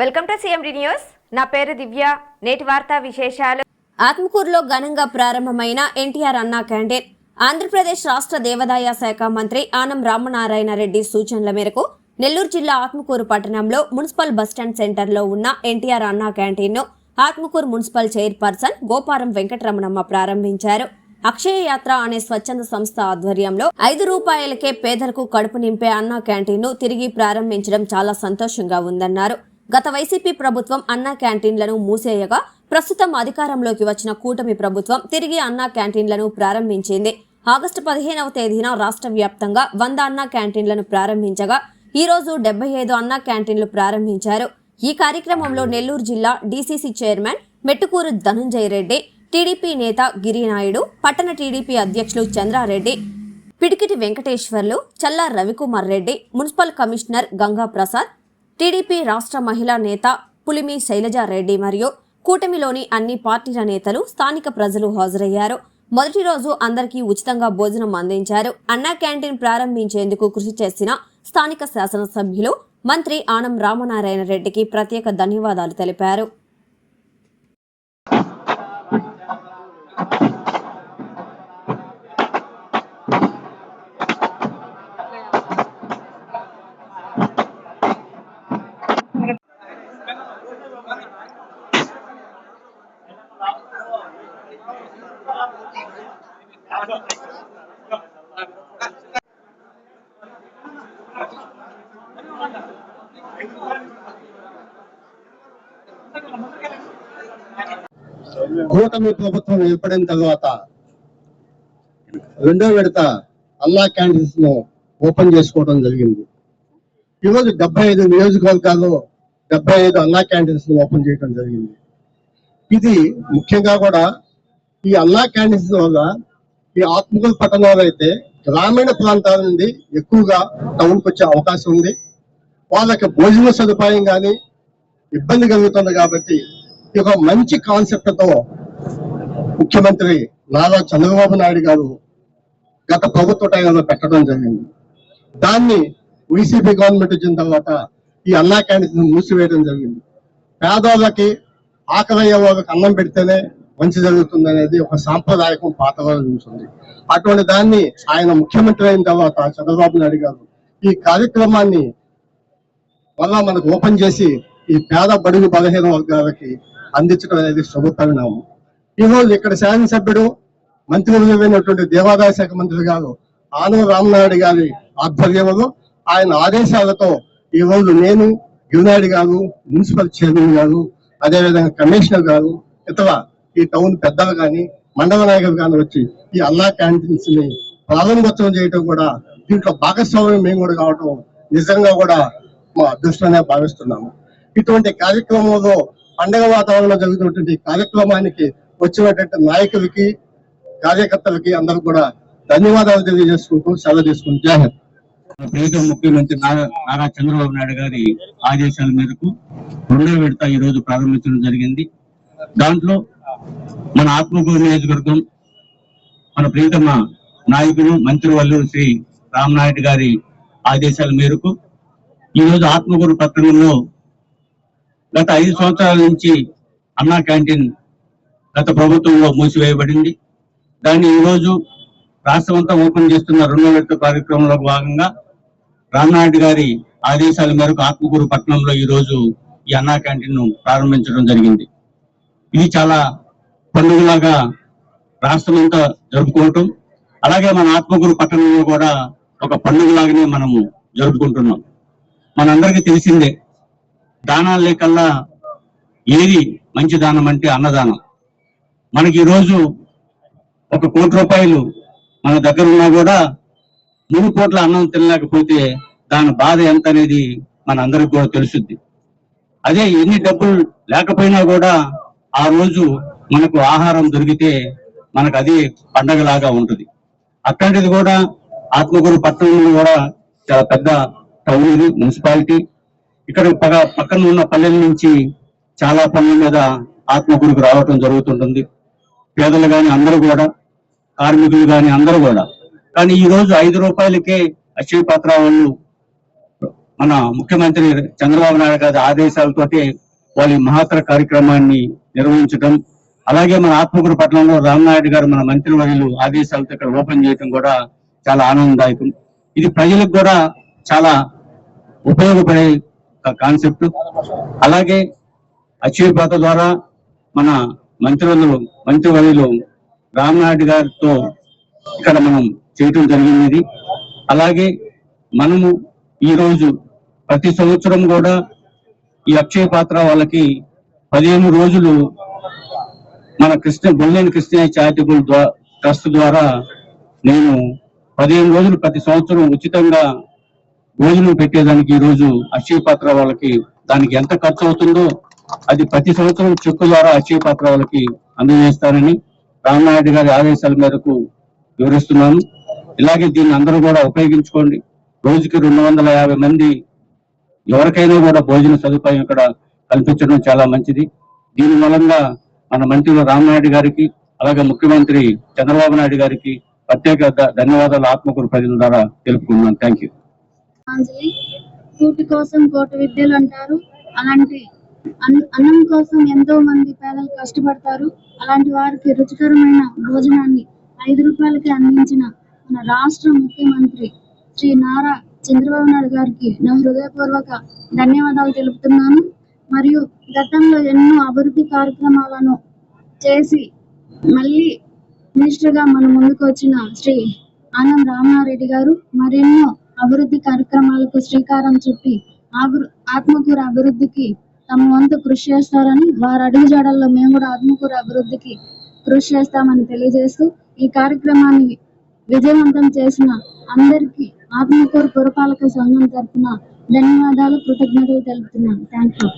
Welcome to CMD news. నా పేరు దివ్య. నేటి వార్తా విశేషాలు. ఆత్మకూరులో ఘనంగా ప్రారంభమైన ఎన్టీఆర్ అన్నా క్యాంటీన్ ఆంధ్రప్రదేశ్ రాష్ట్ర దేవాదాయ శాఖ మంత్రి ఆనం రామనారాయణ రెడ్డి సూచనల మేరకు నెల్లూరు జిల్లా ఆత్మకూరు పట్టణంలో మున్సిపల్ బస్టాండ్ సెంటర్లో ఉన్న ఎన్టీఆర్ అన్నా క్యాంటీన్ను ఆత్మకూరు మున్సిపల్ చైర్పర్సన్ గోపారం వెంకటరమణమ్మ ప్రారంభించారు. అక్షయ యాత్ర అనే స్వచ్ఛంద సంస్థ ఆధ్వర్యంలో ఐదు రూపాయలకే పేదలకు కడుపు నింపే అన్నా క్యాంటీన్ను తిరిగి ప్రారంభించడం చాలా సంతోషంగా ఉందన్నారు. గత వైసీపీ ప్రభుత్వం అన్నా క్యాంటీన్లను మూసేయగా ప్రస్తుతం అధికారంలోకి వచ్చిన కూటమి ప్రభుత్వం తిరిగి అన్నా క్యాంటీన్లను ప్రారంభించింది. ఆగస్టు పదిహేనవ తేదీన రాష్ట్ర వ్యాప్తంగా వంద అన్నా క్యాంటీన్లను ప్రారంభించగా ఈరోజు డెబ్బై ఐదు అన్నా క్యాంటీన్లు ప్రారంభించారు. ఈ కార్యక్రమంలో నెల్లూరు జిల్లా DCC chairman Mettukuru Dhananjaya Reddy TDP నేత గిరినాయుడు పట్టణ టీడీపీ అధ్యక్షులు Chandra Reddy Pidikiti Venkateswarlu Challa Ravikumar Reddy municipal commissioner Ganga Prasad TDP రాష్ట్ర మహిళా నేత పులిమి శైలజారెడ్డి మరియు కూటమిలోని అన్ని పార్టీల నేతలు స్థానిక ప్రజలు హాజరయ్యారు. మొదటి రోజు అందరికీ ఉచితంగా భోజనం అందించారు. అన్నా క్యాంటీన్ ప్రారంభించేందుకు కృషి చేసిన స్థానిక శాసనసభ్యులు మంత్రి ఆనం రామనారాయణ రెడ్డికి ప్రత్యేక ధన్యవాదాలు తెలిపారు. కూటమి ప్రభుత్వం ఏర్పడిన తర్వాత రెండో విడత అల్లా క్యాంటీన్స్ను ఓపెన్ చేసుకోవడం జరిగింది. ఈరోజు డెబ్బై ఐదు నియోజకవర్గాల్లో డెబ్బై ఐదు అల్లా క్యాంటీన్స్ను ఓపెన్ చేయడం జరిగింది. ఇది ముఖ్యంగా కూడా ఈ అల్లా క్యాంటీన్స్ వల్ల ఈ ఆత్మకూరు పట్టణంలో అయితే గ్రామీణ ప్రాంతాల నుండి ఎక్కువగా టౌన్కి వచ్చే అవకాశం ఉంది. వాళ్ళకి భోజన సదుపాయం కానీ ఇబ్బంది కలుగుతుంది కాబట్టి ఈ ఒక మంచి కాన్సెప్ట్తో ముఖ్యమంత్రి నారా చంద్రబాబు నాయుడు గారు గత ప్రభుత్వ టైంలో పెట్టడం జరిగింది. దాన్ని వైసీపీ గవర్నమెంట్ వచ్చిన తర్వాత ఈ అన్నా క్యాంటీన్ మూసివేయడం జరిగింది. పేదవాళ్ళకి ఆకలయ్యే వాళ్ళకి అన్నం పెడితేనే మంచి జరుగుతుంది అనేది ఒక సాంప్రదాయకం పాత రోజుల ఉంది అటువంటి దాన్ని ఆయన ముఖ్యమంత్రి అయిన తర్వాత చంద్రబాబు నాయుడు గారు ఈ కార్యక్రమాన్ని మళ్ళా మనకు ఓపెన్ చేసి ఈ పేద బడుగు బలహీన వర్గాలకి అందించడం అనేది శుభ పరిణామం ఈ ఇక్కడ శాసనసభ్యుడు మంత్రివర్యులైనటువంటి దేవాదాయ శాఖ మంత్రి గారు ఆనవ రామనాయుడు గారి ఆధ్వర్యంలో ఆయన ఆదేశాలతో ఈ రోజు నేను గిరినాయుడు గారు మున్సిపల్ చైర్మన్ గారు అదేవిధంగా కమిషనర్ గారు ఇతర ఈ టౌన్ పెద్దలు కానీ మండల నాయకులు కానీ వచ్చి ఈ అల్లా క్యాంటీన్స్ని ప్రారంభోత్సవం చేయడం కూడా దీంట్లో భాగస్వామ్యం మేము కూడా కావటం నిజంగా కూడా మా అదృష్టంగా భావిస్తున్నాము. ఇటువంటి కార్యక్రమంలో పండగ వాతావరణంలో జరుగుతున్నటువంటి కార్యక్రమానికి వచ్చినటువంటి నాయకులకి కార్యకర్తలకి అందరూ కూడా ధన్యవాదాలు తెలియజేసుకుంటూ సెలవు తీసుకుంటూ. జై ముఖ్యమంత్రి నారా చంద్రబాబు నాయుడు గారి ఆదేశాల మేరకు రెండో విడత ఈ రోజు ప్రారంభించడం జరిగింది. దాంట్లో మన ఆత్మకూరు నియోజకవర్గం మన ప్రియతమ నాయకులు మంత్రివర్యులు శ్రీ రామనాయుడు గారి ఆదేశాల మేరకు ఈ రోజు ఆత్మకూరు పట్టణంలో గత ఐదు సంవత్సరాల నుంచి అన్నా క్యాంటీన్ గత ప్రభుత్వంలో మూసివేయబడింది. దాన్ని ఈ రోజు రాష్ట్రం అంతా ఓపెన్ చేస్తున్న రెండో విడత కార్యక్రమంలో భాగంగా రామ్నాయుడు గారి ఆదేశాల మేరకు ఆత్మకూరు పట్టణంలో ఈ రోజు ఈ అన్నా క్యాంటీన్ను ప్రారంభించడం జరిగింది. ఇది చాలా పండుగలాగా రాష్ట్రం అంతా జరుపుకోవటం అలాగే మన ఆత్మకూరు పట్టణంలో కూడా ఒక పండుగలాగానే మనము జరుపుకుంటున్నాం. మనందరికీ తెలిసిందే దానాలు లేకల్లా ఏది మంచి దానం అంటే అన్నదానం. మనకి ఈరోజు ఒక కోటి రూపాయలు మన దగ్గర ఉన్నా కూడా మూడు కోట్ల అన్నం తినలేకపోతే దాని బాధ ఎంత అనేది మన అందరికి కూడా తెలుసుద్ది. అదే ఎన్ని డబ్బులు లేకపోయినా కూడా ఆ రోజు మనకు ఆహారం దొరికితే మనకు అది పండగలాగా ఉంటుంది. అట్లాంటిది కూడా ఆత్మగురు పట్టణంలో కూడా చాలా పెద్ద టౌన్ ఇది మున్సిపాలిటీ. ఇక్కడ పక్కన ఉన్న పల్లెల నుంచి చాలా పనుల మీద ఆత్మకూరుకు రావటం జరుగుతుంటుంది. పేదలు కాని అందరూ కూడా కార్మికులు కాని అందరూ కూడా. కానీ ఈ రోజు ఐదు రూపాయలకే అక్షయ పాత్ర వాళ్ళు మన ముఖ్యమంత్రి చంద్రబాబు నాయుడు గారి ఆదేశాలతోటి వాళ్ళ ఈ మహత్తర కార్యక్రమాన్ని నిర్వహించడం అలాగే మన ఆత్మకూరు పట్టణంలో రామనాయుడు గారు మన మంత్రివర్యులు ఆదేశాలతో ఇక్కడ ఓపెన్ చేయడం కూడా చాలా ఆనందదాయకం. ఇది ప్రజలకు కూడా చాలా ఉపయోగపడే కాన్సెప్ట్ అలాగే అక్షయపాత ద్వారా మన మంత్రివర్యులు మంత్రివర్యులు రామ్నాయుడు గారితో ఇక్కడ మనం చేయటం జరిగింది అలాగే మనము ఈరోజు ప్రతి సంవత్సరం కూడా ఈ అక్షయ పాత్ర వాళ్ళకి పదిహేను రోజులు మన కృష్ణ బొల్లేని కృష్ణ చారిటబుల్ ట్రస్ట్ ద్వారా నేను పదిహేను రోజులు ప్రతి సంవత్సరం ఉచితంగా భోజనం పెట్టేదానికి ఈ రోజు అక్షయ పాత్ర వాళ్ళకి దానికి ఎంత ఖర్చు అవుతుందో అది ప్రతి సంవత్సరం చెక్కు ద్వారా అక్షయ పాత్ర వాళ్ళకి అందజేస్తారని రామనాయుడు గారి ఆదేశాల మేరకు వివరిస్తున్నాను. ఇలాగే దీన్ని అందరూ కూడా ఉపయోగించుకోండి. రోజుకి రెండు వందల యాభై మంది ఎవరికైనా కూడా భోజన సదుపాయం ఇక్కడ కల్పించడం చాలా మంచిది. దీని మూలంగా మన మంత్రులు రామనాయుడు గారికి అలాగే ముఖ్యమంత్రి చంద్రబాబు నాయుడు గారికి ప్రత్యేక ధన్యవాదాలు ఆత్మకూరు ప్రజల ద్వారా తెలుపుకున్నాను థ్యాంక్ యూ అంజలి కూటి కోసం కోటి విద్యలు అంటారు. అలాంటి అన్నం కోసం ఎంతో మంది పేదలు కష్టపడతారు. అలాంటి వారికి రుచికరమైన భోజనాన్ని ఐదు రూపాయలకి అందించిన మన రాష్ట్ర ముఖ్యమంత్రి శ్రీ నారా చంద్రబాబు నాయుడు గారికి నా హృదయపూర్వక ధన్యవాదాలు తెలుపుతున్నాను. మరియు గతంలో ఎన్నో అభివృద్ధి కార్యక్రమాలను చేసి మళ్ళీ మినిస్టర్గా మన ముందుకు వచ్చిన శ్రీ ఆనం రామారెడ్డి గారు మరెన్నో అభివృద్ధి కార్యక్రమాలకు శ్రీకారం చుట్టి ఆగ్ర- ఆత్మకూరు అభివృద్ధికి తమ వంతు కృషి చేస్తారని వారు అడుగు జాడల్లో మేము కూడా ఆత్మకూరు అభివృద్ధికి కృషి చేస్తామని తెలియజేస్తూ ఈ కార్యక్రమాన్ని విజయవంతం చేసిన అందరికీ ఆత్మకూరు పురపాలక సంఘం తరఫున ధన్యవాదాలు కృతజ్ఞతలు తెలుపుతున్నాను. Thank you